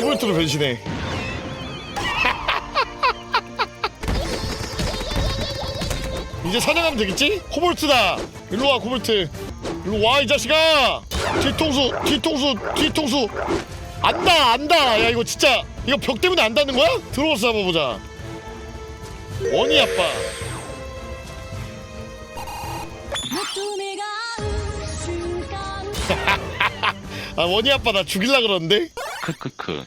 스볼트로 변신해. 이제 사냥하면 되겠지? 코볼트다. 일로 와 코볼트. 일로 와 이 자식아. 뒤통수 뒤통수 뒤통수. 안다 안다. 야 이거 진짜 이거 벽 때문에 안다는 거야? 들어와서 한번 보자. 원이 아빠. 아 원이 아빠 나 죽일라 그러는데? 크크크.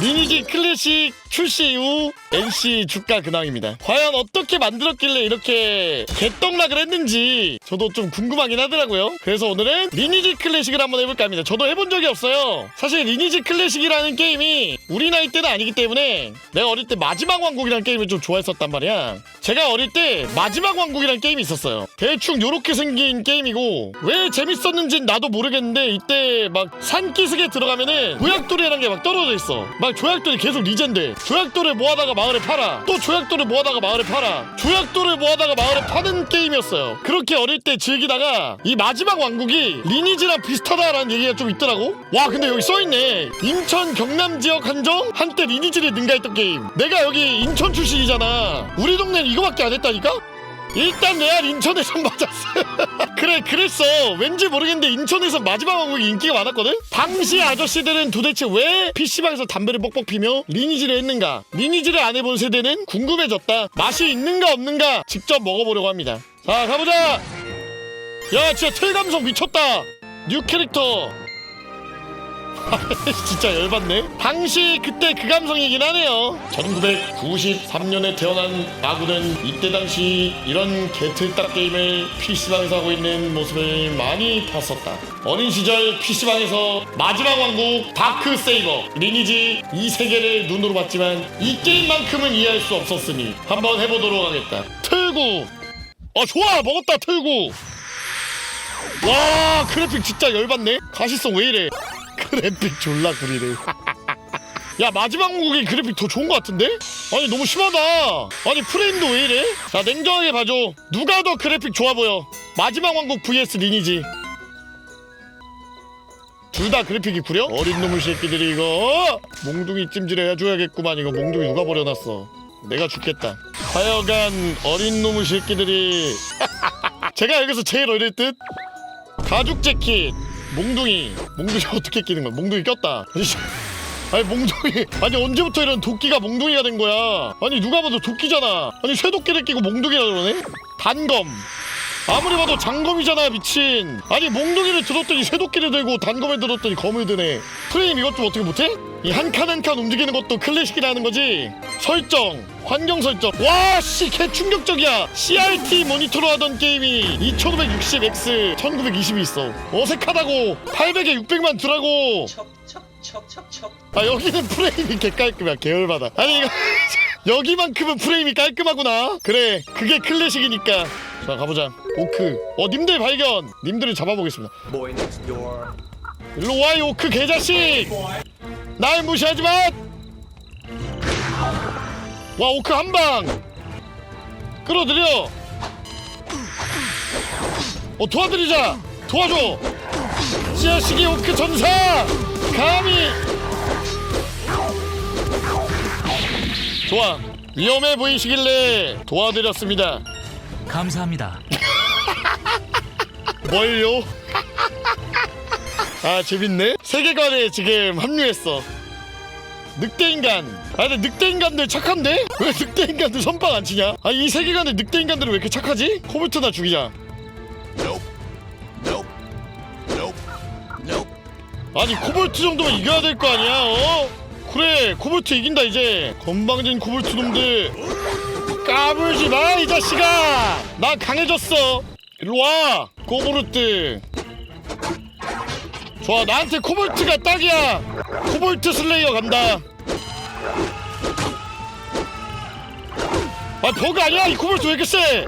리니지 클래식 출시 이후 NC 주가 근황입니다. 과연 어떻게 만들었길래 이렇게 개떡락을 했는지 저도 좀 궁금하긴 하더라고요. 그래서 오늘은 리니지 클래식을 한번 해볼까 합니다. 저도 해본 적이 없어요. 사실 리니지 클래식이라는 게임이 우리 나이 때는 아니기 때문에 내가 어릴 때 마지막 왕국이라는 게임을 좀 좋아했었단 말이야. 제가 어릴 때 마지막 왕국이라는 게임이 있었어요. 대충 요렇게 생긴 게임이고 왜 재밌었는진 나도 모르겠는데 이때 막 산기슭에 들어가면은 조약돌이라는 게 막 떨어져 있어. 막 조약돌이 계속 리젠데 조약돌을 모아다가 마을에 팔아. 또 조약돌을 모아다가 마을에 팔아. 조약돌을 모아다가 마을에 파는 게임이었어요. 그렇게 어릴 때 즐기다가 이 마지막 왕국이 리니지랑 비슷하다라는 얘기가 좀 있더라고. 와 근데 여기 써있네. 인천 경남 지역 한정 한때 리니지를 능가했던 게임. 내가 여기 인천 출신이잖아. 우리 동네는 이거밖에 안 했다니까? 일단 레알 인천에서 맞았어. 그랬어. 왠지 모르겠는데 인천에서 마지막 왕국이 인기가 많았거든? 당시 아저씨들은 도대체 왜 PC방에서 담배를 뻑뻑 피며 리니지를 했는가? 리니지를 안 해본 세대는 궁금해졌다. 맛이 있는가 없는가 직접 먹어보려고 합니다. 자, 가보자! 야, 진짜 텔 감성 미쳤다! 뉴 캐릭터! 진짜 열받네. 당시 그때 그 감성이긴 하네요. 1993년에 태어난 아구는 이때 당시 이런 개틀딱 게임을 PC방에서 하고 있는 모습을 많이 봤었다. 어린 시절 PC방에서 마지막 왕국 다크 세이버 리니지 이 세계를 눈으로 봤지만 이 게임만큼은 이해할 수 없었으니 한번 해보도록 하겠다. 틀구. 어 좋아 먹었다 틀구. 와 그래픽 진짜 열받네. 가시성 왜 이래? 그래픽 졸라 구리네. 야 마지막 왕국이 그래픽 더 좋은 것 같은데? 아니 너무 심하다. 아니 프레임도 왜 이래? 자 냉정하게 봐줘. 누가 더 그래픽 좋아 보여? 마지막 왕국 vs 리니지. 둘 다 그래픽이 구려? 어린 놈의 새끼들이 이거 몽둥이 찜질 해줘야겠구만 이거 몽둥이 누가 버려놨어 내가 죽겠다 하여간 어린 놈의 새끼들이 제가 여기서 제일 어릴 듯 가죽 재킷 몽둥이. 몽둥이 어떻게 끼는 거야? 몽둥이 꼈다. 아니 몽둥이. 아니 언제부터 이런 도끼가 몽둥이가 된 거야? 아니 누가 봐도 도끼잖아. 아니 쇠도끼를 끼고 몽둥이라 그러네? 단검. 아무리 봐도 장검이잖아 미친. 아니 몽둥이를 들었더니 쇠도끼를 들고 단검을 들었더니 검을 드네. 프레임 이것 좀 어떻게 못해? 이 한 칸 한 칸 움직이는 것도 클래식이라는 거지 설정 환경 설정. 와씨 개 충격적이야. CRT 모니터로 하던 게임이 2560X 1920이 있어. 어색하다고. 800에 600만 두라고. 척척척척척. 아 여기는 프레임이 개 깔끔해. 계열받아 아니 이거 여기만큼은 프레임이 깔끔하구나. 그래 그게 클래식이니까. 자 가보자. 오크. 어 님들 발견. 님들을 잡아보겠습니다. 일로 와이 오크 개자식! 날 무시하지 마! 와 오크 한 방! 끌어들여! 어 도와드리자! 도와줘! 지하식이 오크 전사! 감히! 좋아. 위험해 보이시길래 도와드렸습니다. 감사합니다. 뭘요? 아 재밌네? 세계관에 지금 합류했어. 늑대인간. 아 근데 늑대 인간들 착한데? 왜 늑대 인간들 선빵 안 치냐? 아이 세계관에 늑대 인간들은 왜 이렇게 착하지? 코볼트나 죽이자 아니 코볼트 정도면 이겨야 될 거 아니야 어? 그래 코볼트 이긴다 이제 건방진 코볼트 놈들 까불지 마 이 자식아 나 강해졌어 일로와 코볼트 좋아 나한테 코볼트가 딱이야 코볼트 슬레이어 간다 아 버그 아니야? 이 코볼트 왜 이렇게 세?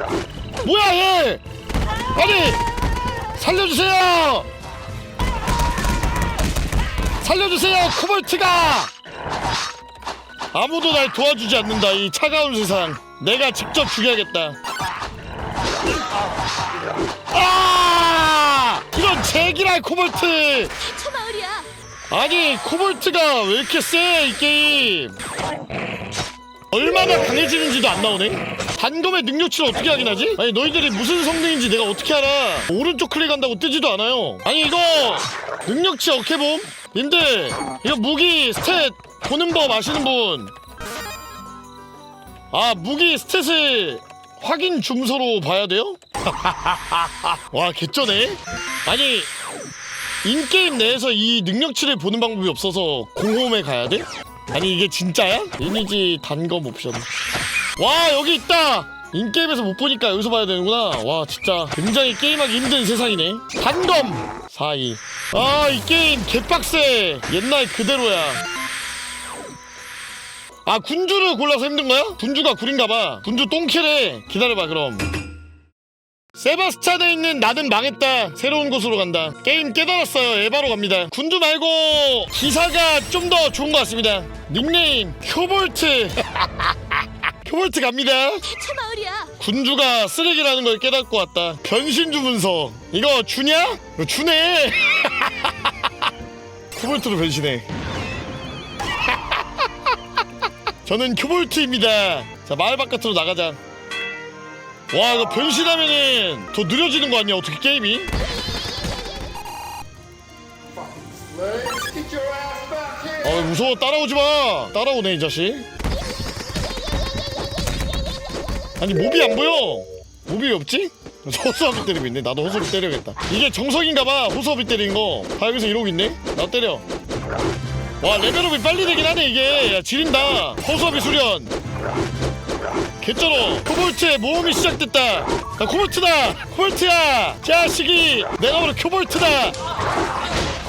뭐야 얘? 아니 살려주세요! 살려주세요 코볼트가! 아무도 날 도와주지 않는다 이 차가운 세상. 내가 직접 죽여야겠다. 아! 이런 세기랄 코볼트. 아니 코볼트가 왜 이렇게 세 이 게임 얼마나 강해지는지도 안 나오네 단검의 능력치를 어떻게 확인하지? 아니 너희들이 무슨 성능인지 내가 어떻게 알아 오른쪽 클릭한다고 뜨지도 않아요 아니 이거 능력치 어케봄? 님들 이거 무기 스탯 보는 법 아시는 분? 아 무기 스탯을 확인 중서로 봐야 돼요? 와 개쩌네 아니 인게임 내에서 이 능력치를 보는 방법이 없어서 공홈에 가야 돼? 아니 이게 진짜야? 리니지 단검 옵션. 와 여기 있다! 인게임에서 못 보니까 여기서 봐야 되는구나. 와 진짜 굉장히 게임하기 힘든 세상이네. 단검! 4위 아이 게임 개빡세! 옛날 그대로야. 아 군주를 골라서 힘든 거야? 군주가 구린가 봐. 군주 똥캐래 기다려봐 그럼 세바스찬에 있는 나는 망했다. 새로운 곳으로 간다. 게임 깨달았어요. 에바로 갑니다. 군주 말고 기사가 좀 더 좋은 것 같습니다. 닉네임 큐볼트. 큐볼트 갑니다. 처마을이야. 군주가 쓰레기라는 걸 깨닫고 왔다. 변신 주 문서 이거 주냐? 이거 주네. 큐볼트로 변신해. 저는 큐볼트입니다. 자 마을 바깥으로 나가자 와 이거 변신하면은 더 느려지는 거 아니야? 어떻게 게임이? 어 무서워. 따라오지 마. 따라오네 이 자식. 아니 몹이 안 보여. 몹이 왜 없지? 호수아비 때리고 있네. 나도 호수아비 때려야겠다. 이게 정석인가봐. 호수아비 때리는 거다 여기서 이러고 있네. 나 때려. 와 레벨업이 빨리 되긴 하네 이게. 야 지린다. 호수아비 수련 개쩔어. 코볼트의 모험이 시작됐다. 야 코볼트다. 코볼트야. 자식이 내가 바로 코볼트다.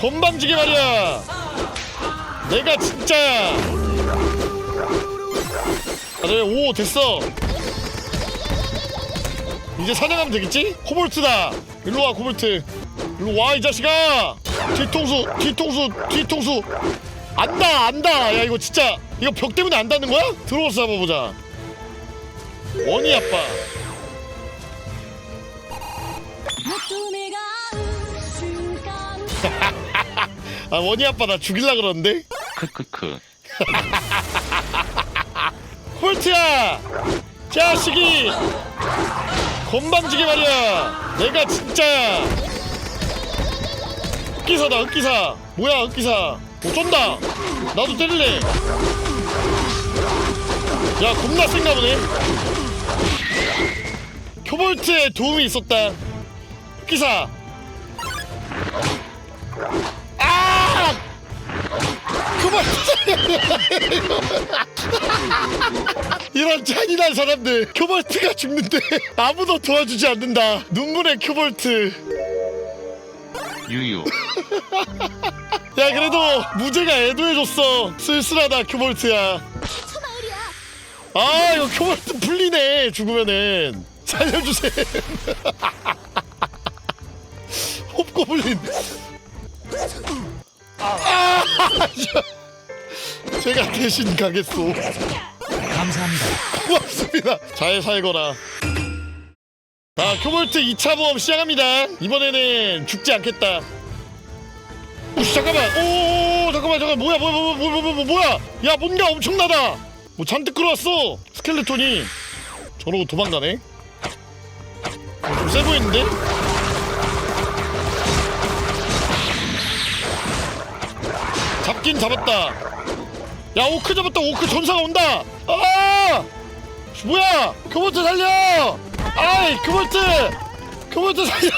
건방지게 말이야. 내가 진짜야 아, 그래 오 됐어. 이제 사냥하면 되겠지? 코볼트다. 일로 와 코볼트. 일로 와 이 자식아. 뒤통수 뒤통수 뒤통수. 안다 안다. 야 이거 진짜. 이거 벽 때문에 안 닿는 거야? 들어와서 잡아보자 원희 아빠. 아 원희 아빠 나 죽일라 그러는데? 크크크. 콜트야! 자식이! 건방지게 말이야. 내가 진짜야. 흑기사다 흑기사. 뭐야 흑기사. 어쩐다. 나도 때릴래. 야 겁나 센가 보네. 큐볼트의 도움이 있었다. 흑기사. 아! 큐볼트! 이런 잔인한 사람들 큐볼트가 죽는데 아무도 도와주지 않는다. 눈물의 큐볼트. 유유. 야 그래도 무죄가 애도해줬어. 쓸쓸하다 큐볼트야. 아 이거 큐볼트 풀리네 죽으면은 살려주세요 홉고블린 아 제가 대신 가겠소 감사합니다. 고맙습니다. 잘 살거라. 자, 큐볼트 2차 모험 시작합니다. 이번에는 죽지 않겠다. 오, 씨, 잠깐만. 오, 잠깐만, 잠깐. 뭐야, 뭐야, 뭐야, 뭐야, 뭐야, 뭐야, 뭐야. 야, 뭔가 엄청나다. 뭐 잔뜩 끌어왔어. 스켈레톤이. 저러고 도망가네. 어, 좀세 보이는데? 잡긴 잡았다. 야 오크 잡았다. 오크 전사가 온다. 아! 뭐야? 교보트 살려! 아이 교보트! 교보트 살려!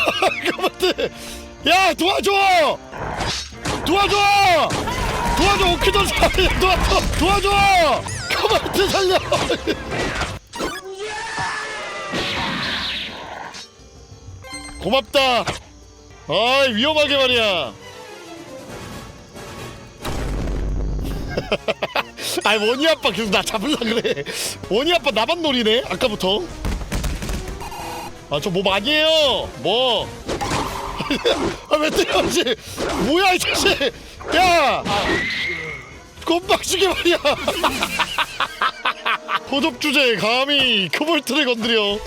교보트! 야 도와줘! 도와줘! 도와줘 오크 전사! 도와줘! 도와줘! 교보트 살려 고맙다. 아이 위험하게 말이야. 아이 원희 아빠 계속 나 잡을라 그래. 원희 아빠 나만 노리네 아까부터. 아 저 뭐 많이 해요? 뭐? 아왜 때려지? 뭐야 이 자식? 야! 건방지게 말이야. 호접 주제에 감히 큐볼트를 건드려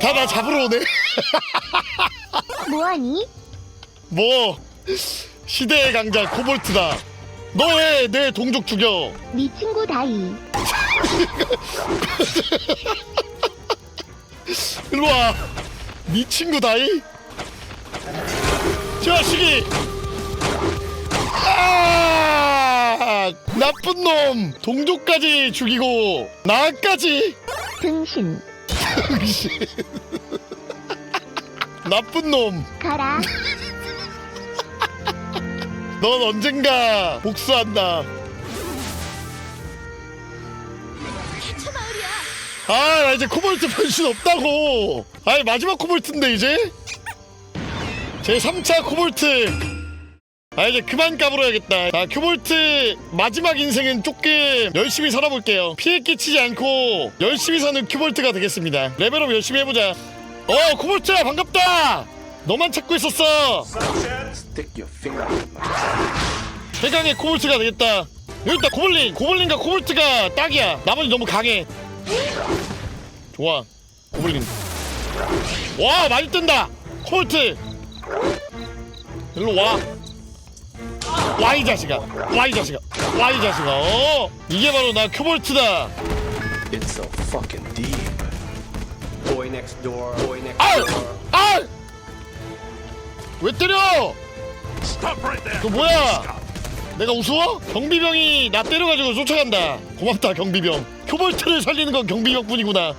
다 나 잡으러 오네. 뭐하니? 뭐 시대의 강자 코볼트다. 너 왜 내 동족 죽여. 네 친구 다이. 일로 와. 네 친구 다이? 자식이. 아 나쁜 놈. 동족까지 죽이고 나까지. 등신. 나쁜 놈 가라. 넌 언젠가 복수한다. 아, 나 이제 코볼트 변신 없다고. 아니, 마지막 코볼트인데, 이제? 제 3차 코볼트. 아, 이제 그만 까불어야겠다. 자, 큐볼트 마지막 인생은 조금 열심히 살아볼게요. 피해 끼치지 않고 열심히 사는 큐볼트가 되겠습니다. 레벨업 열심히 해보자. 어, 코볼트야, 반갑다! 너만 찾고 있었어! 최강의 코볼트가 되겠다. 여기 있다 고블린. 고블린과 코볼트가 딱이야. 나머지 너무 강해. 좋아. 고블린. 와 많이 뜬다. 코볼트. 일로 와. 와이 자식아. 와이 자식아. 와이 자식아. 어 이게 바로 나 큐볼트다. It's so fucking deep. Boy next door, boy next 아! door. 아! 왜 때려? 그 뭐야? 내가 우스워? 경비병이 나 때려가지고 쫓아간다. 고맙다 경비병. 큐볼트를 살리는 건 경비병뿐이구나.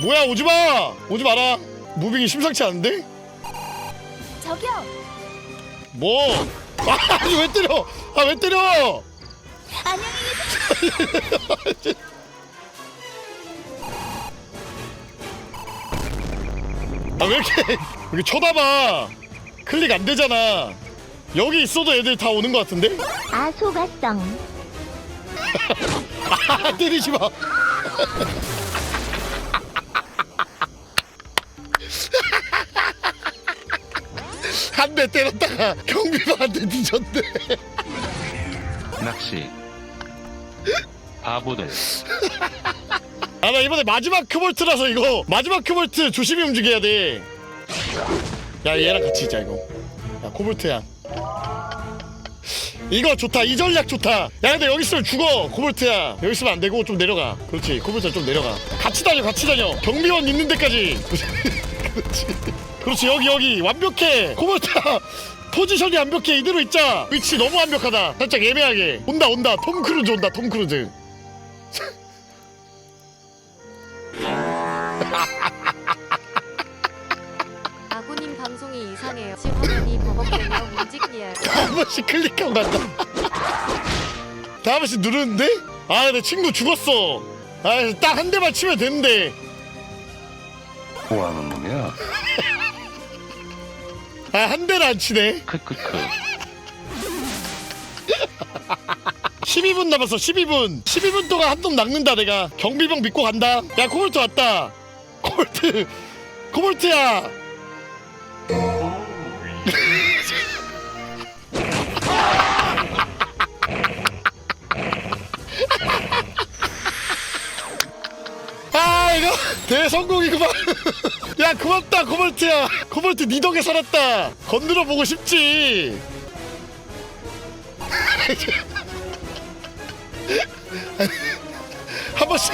뭐야 오지 마. 오지 마라. 무빙이 심상치 않은데? 저기요. 뭐? 아, 아니 왜 때려? 아 왜 때려? 안녕히 아왜 이렇게 왜 이렇게 쳐다봐? 클릭 안 되잖아. 여기 있어도 애들 다 오는 것 같은데? 아소가성. 아 때리지 마. 한 대 때렸다가 경비방한테 뒤졌네. 낚시 바보들 아 나 이번에 마지막 큐볼트라서 이거 마지막 큐볼트 조심히 움직여야 돼. 야 얘랑 같이 있자 이거. 야 코볼트야. 이거 좋다 이 전략 좋다. 야 근데 여기 있으면 죽어 코볼트야. 여기 있으면 안 되고 좀 내려가. 그렇지 코볼트 좀 내려가. 같이 다녀 같이 다녀. 경비원 있는 데까지. 그렇지. 그렇지 여기 여기 완벽해 코볼트야. 포지션이 완벽해 이대로 있자. 위치 너무 완벽하다. 살짝 애매하게. 온다 온다 톰 크루즈 온다 톰 크루즈. 아구님 방송이 이상해요. 지 화면이 버벅대며 움직이에요. 한 번씩 클릭하고 간다. 다한 번씩 누르는데? 아, 내 친구 죽었어. 아, 딱 한 대만 치면 되는데. 뭐하는 놈이야 아, 한 대를 안 치네. 크크크 12분 남았어, 12분. 12분 동안 한놈 낚는다, 내가. 경비병 믿고 간다. 야, 코볼트 왔다. 코볼트. 코볼트야. 대성공이구만. 야 고맙다 코볼트야. 코볼트 니 덕에 살았다. 건드려 보고 싶지. 한 번씩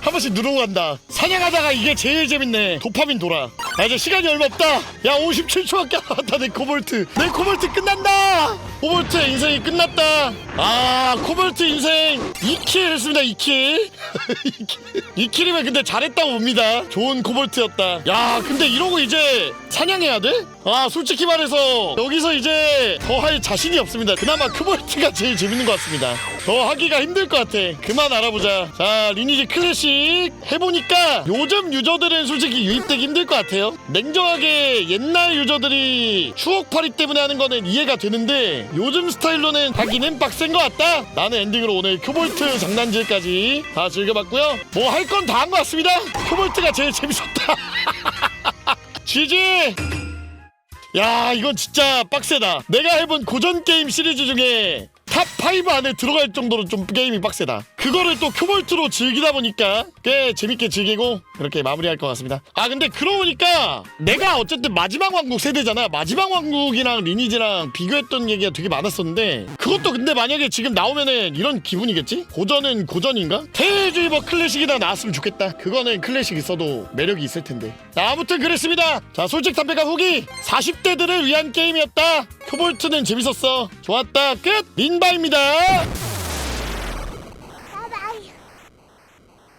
한 번씩 누르고 간다. 사냥하다가 이게 제일 재밌네. 도파민 돌아. 아 이제 시간이 얼마 없다. 야 57초밖에 안 남았다 내 코볼트. 내 코볼트 끝난다! 코볼트 인생이 끝났다. 아 코볼트 인생. 2킬 했습니다 2킬. 2킬이면 근데 잘했다고 봅니다. 좋은 코볼트였다. 야 근데 이러고 이제 사냥해야 돼? 아 솔직히 말해서 여기서 이제 더 할 자신이 없습니다. 그나마 코볼트가 제일 재밌는 것 같습니다. 더 하기가 힘들 것 같아. 그만 알아보자. 자 리니지 클래식 해보니까 요즘 유저들은 솔직히 유입되기 힘들 것 같아요. 냉정하게 옛날 유저들이 추억팔이 때문에 하는 거는 이해가 되는데 요즘 스타일로는 하기는 빡센 것 같다. 나는 엔딩으로 오늘 큐볼트 장난질까지 다 즐겨봤고요. 뭐 할 건 다 한 것 같습니다. 큐볼트가 제일 재밌었다. GG 야 이건 진짜 빡세다 내가 해본 고전 게임 시리즈 중에 탑 탑5 안에 들어갈 정도로 좀 게임이 빡세다. 그거를 또 큐볼트로 즐기다 보니까 꽤 재밌게 즐기고 그렇게 마무리할 것 같습니다. 아 근데 그러고 보니까 내가 어쨌든 마지막 왕국 세대잖아. 마지막 왕국이랑 리니지랑 비교했던 얘기가 되게 많았었는데 그것도 근데 만약에 지금 나오면은 이런 기분이겠지? 고전은 고전인가? 테일즈이버 클래식이나 나왔으면 좋겠다. 그거는 클래식 있어도 매력이 있을 텐데. 자, 아무튼 그랬습니다. 자 솔직 담백한 후기 40대들을 위한 게임이었다. 큐볼트는 재밌었어. 좋았다. 끝. 린바입니다.